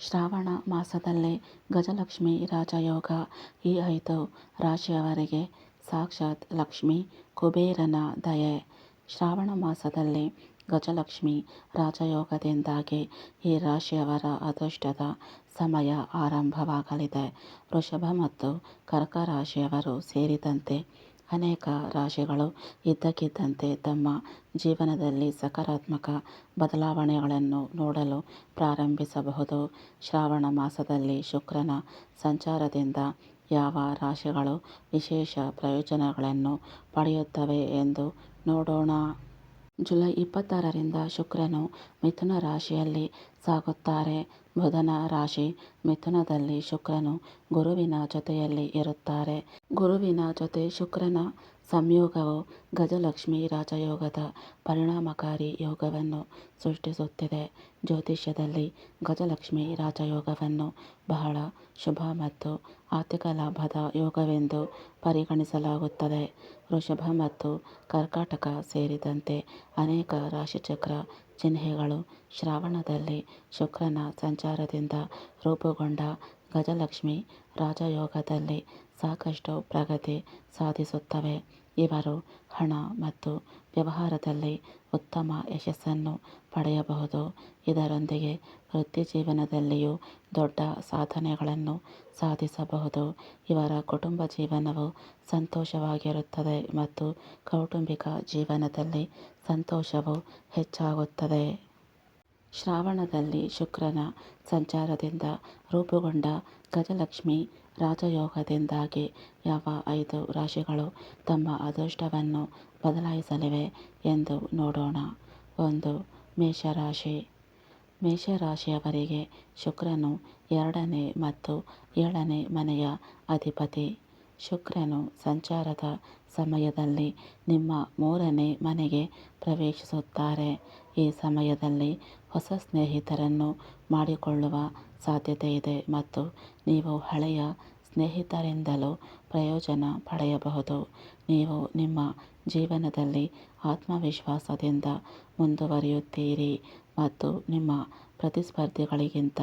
ಶ್ರಾವಣ ಮಾಸದಲ್ಲೇ ಗಜಲಕ್ಷ್ಮಿ ರಾಜಯೋಗ. ಈ ಐದು ರಾಶಿಯವರಿಗೆ ಸಾಕ್ಷಾತ್ ಲಕ್ಷ್ಮಿ, ಕುಬೇರನ ದಯೆ. ಶ್ರಾವಣ ಮಾಸದಲ್ಲಿ ಗಜಲಕ್ಷ್ಮಿ ರಾಜಯೋಗದಿಂದಾಗಿ ಈ ರಾಶಿಯವರ ಅದೃಷ್ಟದ ಸಮಯ ಆರಂಭವಾಗಲಿದೆ. ವೃಷಭ ಮತ್ತು ಕರ್ಕ ರಾಶಿಯವರು ಸೇರಿದಂತೆ ಅನೇಕ ರಾಶಿಗಳು ಇದ್ದಕ್ಕಿದ್ದಂತೆ ತಮ್ಮ ಜೀವನದಲ್ಲಿ ಸಕಾರಾತ್ಮಕ ಬದಲಾವಣೆಗಳನ್ನು ನೋಡಲು ಪ್ರಾರಂಭಿಸಬಹುದು. ಶ್ರಾವಣ ಮಾಸದಲ್ಲಿ ಶುಕ್ರನ ಸಂಚಾರದಿಂದ ಯಾವ ರಾಶಿಗಳು ವಿಶೇಷ ಪ್ರಯೋಜನಗಳನ್ನು ಪಡೆಯುತ್ತವೆ ಎಂದು ನೋಡೋಣ. ಜುಲೈ ಇಪ್ಪತ್ತಾರರಿಂದ ಶುಕ್ರನು ಮಿಥುನ ರಾಶಿಯಲ್ಲಿ ಸಾಗುತ್ತಾರೆ. ಬುಧನ ರಾಶಿ ಮಿಥುನದಲ್ಲಿ ಶುಕ್ರನು ಗುರುವಿನ ಜೊತೆಯಲ್ಲಿ ಇರುತ್ತಾರೆ. ಗುರುವಿನ ಜೊತೆ ಶುಕ್ರನ ಸಂಯೋಗವು ಗಜಲಕ್ಷ್ಮಿ ರಾಜಯೋಗದ ಪರಿಣಾಮಕಾರಿ ಯೋಗವನ್ನು ಸೃಷ್ಟಿಸುತ್ತಿದೆ. ಜ್ಯೋತಿಷ್ಯದಲ್ಲಿ ಗಜಲಕ್ಷ್ಮಿ ರಾಜಯೋಗವನ್ನು ಬಹಳ ಶುಭ ಮತ್ತು ಆರ್ಥಿಕ ಲಾಭದ ಯೋಗವೆಂದು ಪರಿಗಣಿಸಲಾಗುತ್ತದೆ. ವೃಷಭ ಮತ್ತು ಕರ್ಕಾಟಕ ಸೇರಿದಂತೆ ಅನೇಕ ರಾಶಿಚಕ್ರ ಚಿಹ್ನೆಗಳು ಶ್ರಾವಣದಲ್ಲಿ ಶುಕ್ರನ ಸಂಚಾರದಿಂದ ರೂಪುಗೊಂಡ ಗಜಲಕ್ಷ್ಮಿ ರಾಜಯೋಗದಲ್ಲಿ ಸಾಕಷ್ಟು ಪ್ರಗತಿ ಸಾಧಿಸುತ್ತವೆ. ಇವರು ಹಣ ಮತ್ತು ವ್ಯವಹಾರದಲ್ಲಿ ಉತ್ತಮ ಯಶಸ್ಸನ್ನು ಪಡೆಯಬಹುದು. ಇದರೊಂದಿಗೆ ವೃತ್ತಿಜೀವನದಲ್ಲಿಯೂ ದೊಡ್ಡ ಸಾಧನೆಗಳನ್ನು ಸಾಧಿಸಬಹುದು. ಇವರ ಕುಟುಂಬ ಜೀವನವು ಸಂತೋಷವಾಗಿರುತ್ತದೆ ಮತ್ತು ಕೌಟುಂಬಿಕ ಜೀವನದಲ್ಲಿ ಸಂತೋಷವು ಹೆಚ್ಚಾಗುತ್ತದೆ. ಶ್ರಾವಣದಲ್ಲಿ ಶುಕ್ರನ ಸಂಚಾರದಿಂದ ರೂಪುಗೊಂಡ ಗಜಲಕ್ಷ್ಮಿ ರಾಜಯೋಗದಿಂದಾಗಿ ಯಾವ ಐದು ರಾಶಿಗಳು ತಮ್ಮ ಅದೃಷ್ಟವನ್ನು ಬದಲಾಯಿಸಲಿವೆ ಎಂದು ನೋಡೋಣ. ಒಂದು, ಮೇಷರಾಶಿ. ಮೇಷರಾಶಿಯವರಿಗೆ ಶುಕ್ರನು ಎರಡನೇ ಮತ್ತು ಏಳನೇ ಮನೆಯ ಅಧಿಪತಿ. ಶುಕ್ರನು ಸಂಚಾರದ ಸಮಯದಲ್ಲಿ ನಿಮ್ಮ ಮೂರನೇ ಮನೆಗೆ ಪ್ರವೇಶಿಸುತ್ತಾರೆ. ಈ ಸಮಯದಲ್ಲಿ ಹೊಸ ಸ್ನೇಹಿತರನ್ನು ಮಾಡಿಕೊಳ್ಳುವ ಸಾಧ್ಯತೆ ಇದೆ ಮತ್ತು ನೀವು ಹಳೆಯ ಸ್ನೇಹಿತರಿಂದಲೂ ಪ್ರಯೋಜನ ಪಡೆಯಬಹುದು. ನೀವು ನಿಮ್ಮ ಜೀವನದಲ್ಲಿ ಆತ್ಮವಿಶ್ವಾಸದಿಂದ ಮುಂದುವರಿಯುತ್ತೀರಿ ಮತ್ತು ನಿಮ್ಮ ಪ್ರತಿಸ್ಪರ್ಧಿಗಳಿಗಿಂತ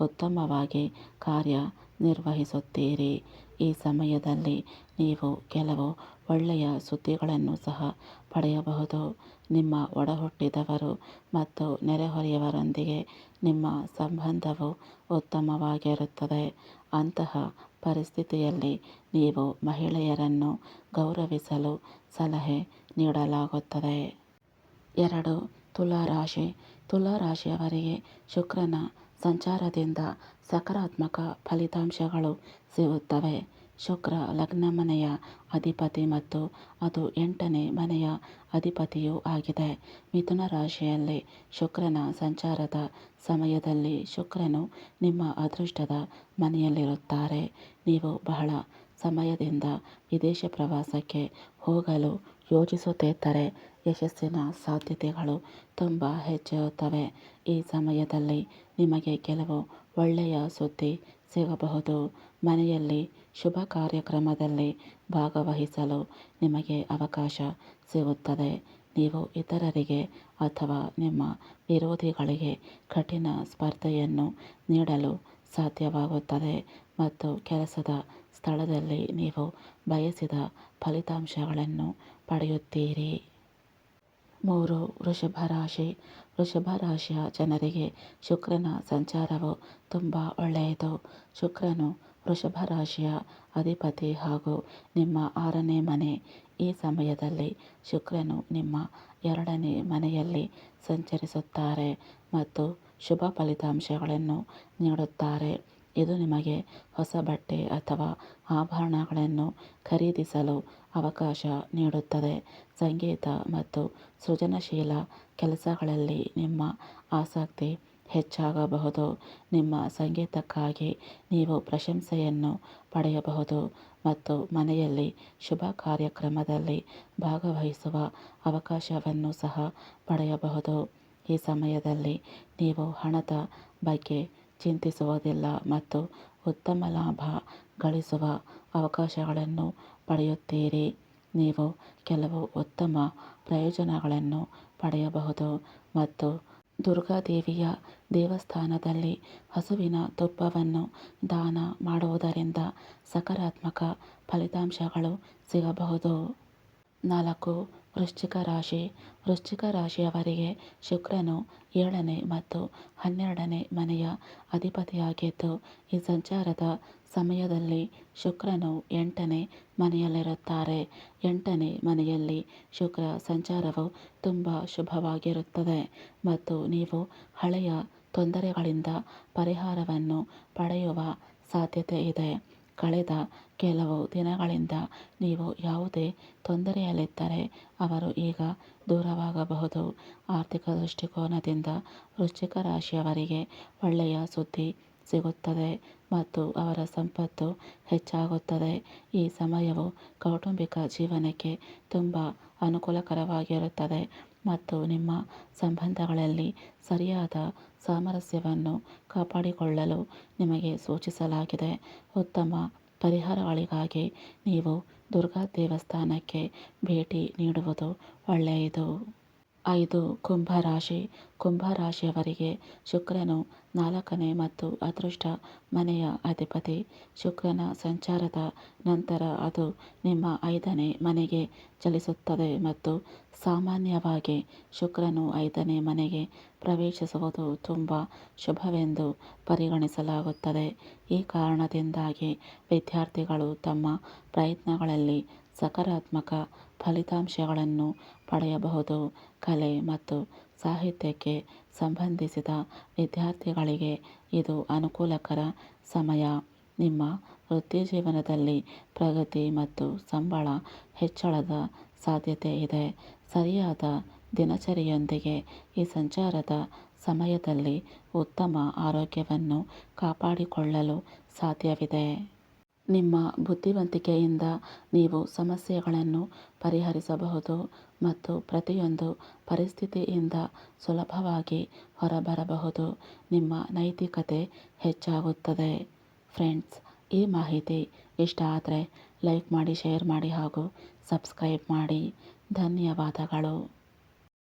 ಉತ್ತಮವಾಗಿ ಕಾರ್ಯನಿರ್ವಹಿಸುತ್ತೀರಿ ಈ ಸಮಯದಲ್ಲಿ ನೀವು ಕೆಲವು ಒಳ್ಳೆಯ ಸುದ್ದಿಗಳನ್ನು ಸಹ ಪಡೆಯಬಹುದು. ನಿಮ್ಮ ಒಡಹುಟ್ಟಿದವರು ಮತ್ತು ನೆರೆಹೊರೆಯವರೊಂದಿಗೆ ನಿಮ್ಮ ಸಂಬಂಧವು ಉತ್ತಮವಾಗಿರುತ್ತದೆ. ಅಂತಹ ಪರಿಸ್ಥಿತಿಯಲ್ಲಿ ನೀವು ಮಹಿಳೆಯರನ್ನು ಗೌರವಿಸಲು ಸಲಹೆ ನೀಡಲಾಗುತ್ತದೆ. ಎರಡು ತುಲಾ ರಾಶಿ ತುಲಾ ರಾಶಿಯವರಿಗೆ ಶುಕ್ರನ ಸಂಚಾರದಿಂದ ಸಕಾರಾತ್ಮಕ ಫಲಿತಾಂಶಗಳು ಸಿಗುತ್ತವೆ. ಶುಕ್ರ ಲಗ್ನ ಮನೆಯ ಅಧಿಪತಿ ಮತ್ತು ಅದು ಎಂಟನೇ ಮನೆಯ ಅಧಿಪತಿಯೂ ಆಗಿದೆ. ಮಿಥುನ ರಾಶಿಯಲ್ಲಿ ಶುಕ್ರನ ಸಂಚಾರದ ಸಮಯದಲ್ಲಿ ಶುಕ್ರನು ನಿಮ್ಮ ಅದೃಷ್ಟದ ಮನೆಯಲ್ಲಿರುತ್ತಾರೆ. ನೀವು ಬಹಳ ಸಮಯದಿಂದ ವಿದೇಶ ಪ್ರವಾಸಕ್ಕೆ ಹೋಗಲು ಯೋಜಿಸುತ್ತಿದ್ದರೆ ಯಶಸ್ಸಿನ ಸಾಧ್ಯತೆಗಳು ತುಂಬ ಹೆಚ್ಚಿರುತ್ತವೆ ಈ ಸಮಯದಲ್ಲಿ ನಿಮಗೆ ಕೆಲವು ಒಳ್ಳೆಯ ಸುದ್ದಿ ಸಿಗಬಹುದು. ಮನೆಯಲ್ಲಿ ಶುಭ ಕಾರ್ಯಕ್ರಮದಲ್ಲಿ ಭಾಗವಹಿಸಲು ನಿಮಗೆ ಅವಕಾಶ ಸಿಗುತ್ತದೆ. ನೀವು ಇತರರಿಗೆ ಅಥವಾ ನಿಮ್ಮ ವಿರೋಧಿಗಳಿಗೆ ಕಠಿಣ ಸ್ಪರ್ಧೆಯನ್ನು ನೀಡಲು ಸಾಧ್ಯವಾಗುತ್ತದೆ ಮತ್ತು ಕೆಲಸದ ಸ್ಥಳದಲ್ಲಿ ನೀವು ಬಯಸಿದ ಫಲಿತಾಂಶಗಳನ್ನು ಪಡೆಯುತ್ತೀರಿ. ಮೂರು ವೃಷಭ ರಾಶಿ ವೃಷಭ ರಾಶಿಯ ಜನರಿಗೆ ಶುಕ್ರನ ಸಂಚಾರವು ತುಂಬ ಒಳ್ಳೆಯದು. ಶುಕ್ರನು ವೃಷಭ ರಾಶಿಯ ಅಧಿಪತಿ ಹಾಗೂ ನಿಮ್ಮ ಆರನೇ ಮನೆ. ಈ ಸಮಯದಲ್ಲಿ ಶುಕ್ರನು ನಿಮ್ಮ ಎರಡನೇ ಮನೆಯಲ್ಲಿ ಸಂಚರಿಸುತ್ತಾರೆ ಮತ್ತು ಶುಭ ಫಲಿತಾಂಶಗಳನ್ನು ನೀಡುತ್ತಾರೆ. ಇದು ನಿಮಗೆ ಹೊಸ ಬಟ್ಟೆ ಅಥವಾ ಆಭರಣಗಳನ್ನು ಖರೀದಿಸಲು ಅವಕಾಶ ನೀಡುತ್ತದೆ. ಸಂಗೀತ ಮತ್ತು ಸೃಜನಶೀಲ ಕೆಲಸಗಳಲ್ಲಿ ನಿಮ್ಮ ಆಸಕ್ತಿ ಹೆಚ್ಚಾಗಬಹುದು. ನಿಮ್ಮ ಸಂಗೀತಕ್ಕಾಗಿ ನೀವು ಪ್ರಶಂಸೆಯನ್ನು ಪಡೆಯಬಹುದು ಮತ್ತು ಮನೆಯಲ್ಲಿ ಶುಭ ಕಾರ್ಯಕ್ರಮದಲ್ಲಿ ಭಾಗವಹಿಸುವ ಅವಕಾಶವನ್ನು ಸಹ ಪಡೆಯಬಹುದು. ಈ ಸಮಯದಲ್ಲಿ ನೀವು ಹಣದ ಬಗ್ಗೆ ಚಿಂತಿಸುವುದಿಲ್ಲ ಮತ್ತು ಉತ್ತಮ ಲಾಭ ಗಳಿಸುವ ಅವಕಾಶಗಳನ್ನು ಪಡೆಯುತ್ತೀರಿ. ನೀವು ಕೆಲವು ಉತ್ತಮ ಪ್ರಯೋಜನಗಳನ್ನು ಪಡೆಯಬಹುದು ಮತ್ತು ದುರ್ಗಾದೇವಿಯ ದೇವಸ್ಥಾನದಲ್ಲಿ ಹಸುವಿನ ತುಪ್ಪವನ್ನು ದಾನ ಮಾಡುವುದರಿಂದ ಸಕಾರಾತ್ಮಕ ಫಲಿತಾಂಶಗಳು ಸಿಗಬಹುದು. ನಾಲ್ಕು ವೃಶ್ಚಿಕ ರಾಶಿ. ವೃಶ್ಚಿಕ ರಾಶಿಯವರಿಗೆ ಶುಕ್ರನು ಏಳನೇ ಮತ್ತು ಹನ್ನೆರಡನೇ ಮನೆಯ ಅಧಿಪತಿಯಾಗಿದ್ದು, ಈ ಸಂಚಾರದ ಸಮಯದಲ್ಲಿ ಶುಕ್ರನು ಎಂಟನೇ ಮನೆಯಲ್ಲಿರುತ್ತಾರೆ. ಎಂಟನೇ ಮನೆಯಲ್ಲಿ ಶುಕ್ರ ಸಂಚಾರವು ತುಂಬ ಶುಭವಾಗಿರುತ್ತದೆ ಮತ್ತು ನೀವು ಹಳೆಯ ತೊಂದರೆಗಳಿಂದ ಪರಿಹಾರವನ್ನು ಪಡೆಯುವ ಸಾಧ್ಯತೆ ಇದೆ. ಕಳೆದ ಕೆಲವು ದಿನಗಳಿಂದ ನೀವು ಯಾವುದೇ ತೊಂದರೆಯಲ್ಲಿದ್ದರೆ ಅವರು ಈಗ ದೂರವಾಗಬಹುದು. ಆರ್ಥಿಕ ದೃಷ್ಟಿಕೋನದಿಂದ ವೃಶ್ಚಿಕ ರಾಶಿಯವರಿಗೆ ಒಳ್ಳೆಯ ಸುದ್ದಿ ಸಿಗುತ್ತದೆ ಮತ್ತು ಅವರ ಸಂಪತ್ತು ಹೆಚ್ಚಾಗುತ್ತದೆ. ಈ ಸಮಯವು ಕೌಟುಂಬಿಕ ಜೀವನಕ್ಕೆ ತುಂಬ ಅನುಕೂಲಕರವಾಗಿರುತ್ತದೆ. ಮತ್ತು ನಿಮ್ಮ ಸಂಬಂಧಗಳಲ್ಲಿ ಸರಿಯಾದ ಸಾಮರಸ್ಯವನ್ನು ಕಾಪಾಡಿಕೊಳ್ಳಲು ನಿಮಗೆ ಸೂಚಿಸಲಾಗಿದೆ. ಉತ್ತಮ ಪರಿಹಾರಗಳಿಗಾಗಿ ನೀವು ದುರ್ಗಾ ದೇವಸ್ಥಾನಕ್ಕೆ ಭೇಟಿ ನೀಡುವುದು ಒಳ್ಳೆಯದು. ಐದು ಕುಂಭ ರಾಶಿಯವರಿಗೆ ಶುಕ್ರನು ನಾಲ್ಕನೇ ಮತ್ತು ಅದೃಷ್ಟ ಮನೆಯ ಅಧಿಪತಿ. ಶುಕ್ರನ ಸಂಚಾರದ ನಂತರ ಅದು ನಿಮ್ಮ ಐದನೇ ಮನೆಗೆ ಚಲಿಸುತ್ತದೆ ಮತ್ತು ಸಾಮಾನ್ಯವಾಗಿ ಶುಕ್ರನು ಐದನೇ ಮನೆಗೆ ಪ್ರವೇಶಿಸುವುದು ತುಂಬ ಶುಭವೆಂದು ಪರಿಗಣಿಸಲಾಗುತ್ತದೆ. ಈ ಕಾರಣದಿಂದಾಗಿ ವಿದ್ಯಾರ್ಥಿಗಳು ತಮ್ಮ ಪ್ರಯತ್ನಗಳಲ್ಲಿ ಸಕಾರಾತ್ಮಕ ಫಲಿತಾಂಶಗಳನ್ನು ಪಡೆಯಬಹುದು. ಕಲೆ ಮತ್ತು ಸಾಹಿತ್ಯಕ್ಕೆ ಸಂಬಂಧಿಸಿದ ವಿದ್ಯಾರ್ಥಿಗಳಿಗೆ ಇದು ಅನುಕೂಲಕರ ಸಮಯ. ನಿಮ್ಮ ವೃತ್ತಿ ಜೀವನದಲ್ಲಿ ಪ್ರಗತಿ ಮತ್ತು ಸಂಬಳ ಹೆಚ್ಚಳದ ಸಾಧ್ಯತೆ ಇದೆ. ಸರಿಯಾದ ದಿನಚರಿಯೊಂದಿಗೆ ಈ ಸಂಚಾರದ ಸಮಯದಲ್ಲಿ ಉತ್ತಮ ಆರೋಗ್ಯವನ್ನು ಕಾಪಾಡಿಕೊಳ್ಳಲು ಸಾಧ್ಯವಿದೆ. ನಿಮ್ಮ ಬುದ್ಧಿವಂತಿಕೆಯಿಂದ ನೀವು ಸಮಸ್ಯೆಗಳನ್ನು ಪರಿಹರಿಸಬಹುದು ಮತ್ತು ಪ್ರತಿಯೊಂದು ಪರಿಸ್ಥಿತಿಯಿಂದ ಸುಲಭವಾಗಿ ಹೊರಬರಬಹುದು. ನಿಮ್ಮ ನೈತಿಕತೆ ಹೆಚ್ಚಾಗುತ್ತದೆ. ಫ್ರೆಂಡ್ಸ್, ಈ ಮಾಹಿತಿ ಇಷ್ಟ ಆದರೆ ಲೈಕ್ ಮಾಡಿ, ಶೇರ್ ಮಾಡಿ ಹಾಗೂ ಸಬ್ಸ್ಕ್ರೈಬ್ ಮಾಡಿ. ಧನ್ಯವಾದಗಳು.